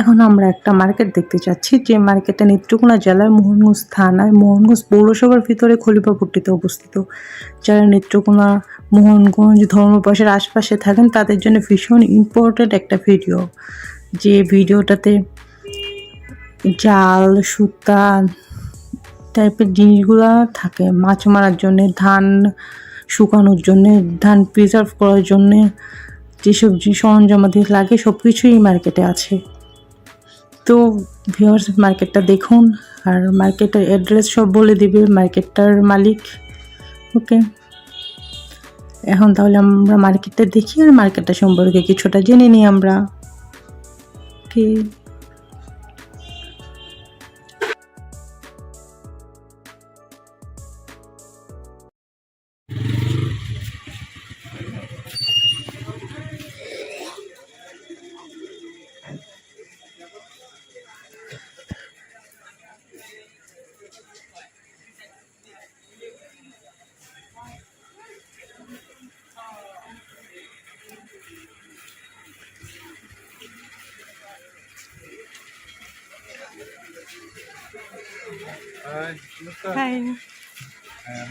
এখন আমরা একটা মার্কেট দেখতে যাচ্ছি যে মার্কেটটা নেত্রকোনা জেলার মোহনগঞ্জ থানায় মোহনগঞ্জ পৌরসভার ভিতরে খলিফাপট্টিতে অবস্থিত। যারা নেত্রকোনা, মোহনগঞ্জ, ধর্মপাশের আশপাশে থাকেন, তাদের জন্য ভীষণ ইম্পর্ট্যান্ট একটা ভিডিও যে ভিডিওটাতে জাল, সুতা টাইপের জিনিসগুলো থাকে মাছ মারার জন্যে, ধান শুকানোর জন্যে, ধান প্রিজার্ভ করার জন্যে। যে সরঞ্জামাদি লাগে, সব কিছুই মার্কেটে আছে। তো ভিউয়ার্স মার্কেটটা দেখুন, আর মার্কেটের অ্যাড্রেস সব বলে দিবে মার্কেটটার মালিক ওকে এখন তাহলে আমরা মার্কেটটা দেখি, আর মার্কেটটা সম্পর্কে কিছুটা জেনে নিই আমরা ওকে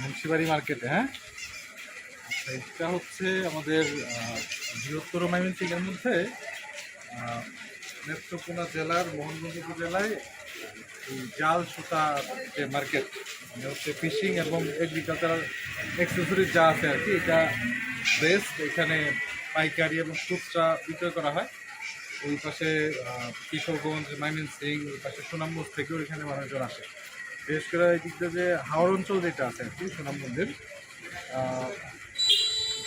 মুন্সিবাড়ি মার্কেটে হ্যাঁ? আচ্ছা, এটা হচ্ছে আমাদের বৃহত্তর ময়মনসিংহের মধ্যে নেত্রকোনা জেলার মোহনগঞ্জ উপজেলায় জাল সুতা যে মার্কেট মানে হচ্ছে ফিশিং এবং এগ্রিকালচারাল অ্যাক্সেসরিজ যা আছে আর কি এটা বেস্ট এখানে পাইকারি এবং খুচরা বিক্রয় করা হয়। ওই পাশে কিশোরগঞ্জ ময়মনসিং ওই পাশে সুনামগঞ্জ থেকেও এখানে মানুষজন আসে। বিশেষ করে এই দিকটা যে হাওড় অঞ্চল যেটা আছে আর কি সুনামগঞ্জের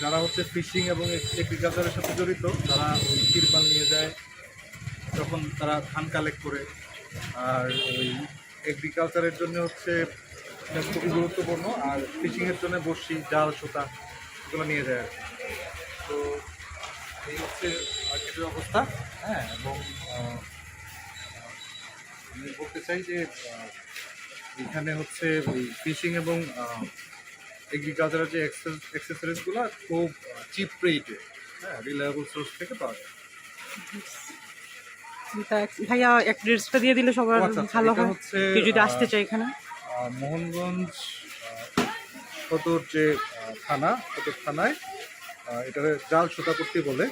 যারা হচ্ছে ফিশিং এবং এগ্রিকালচারের সাথে জড়িত, তারা ওই তিরপাল নিয়ে যায়, তখন তারা ধান কালেক্ট করে। আর ওই এগ্রিকালচারের জন্য হচ্ছে খুবই গুরুত্বপূর্ণ, আর ফিশিংয়ের জন্য বড়শি, জাল, সুতা, এগুলো নিয়ে যায় আর কি। তো এই হচ্ছে মার্কেটের অবস্থা হ্যাঁ এবং আমি বলতে চাই যে এখানে হচ্ছে ওই ফিশিং এবং এগ্রিকালচারের যে অ্যাক্সেসরিজগুলো খুব চিপ রেটে হ্যাঁ রিলায়েবল সোর্স থেকে পাওয়া যায়। ভাইয়া এক ড্রেসটা দিয়ে দিলে সবার আচ্ছা, আচ্ছা, ভালো হয়। কেউ যদি আসতে চায় এখানে। মোহনগঞ্জ সদর যে থানা সদর থানায় এটাকে জাল সুতাপট্টি বলে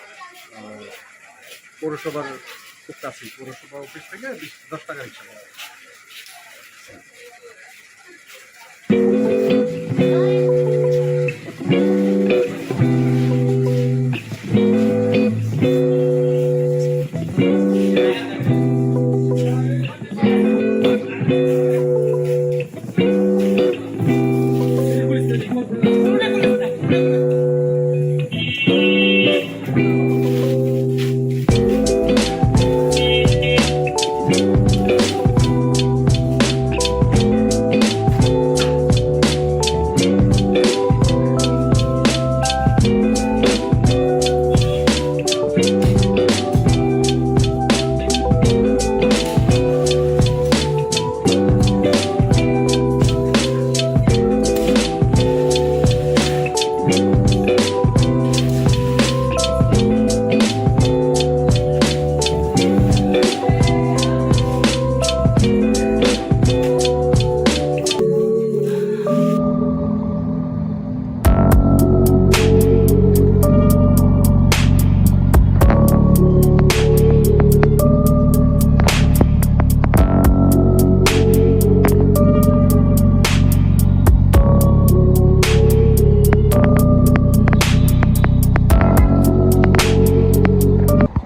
পৌরসভার খুব কাছেই পৌরসভা অফিস থেকে দশ টাকা রিক্সা Bye.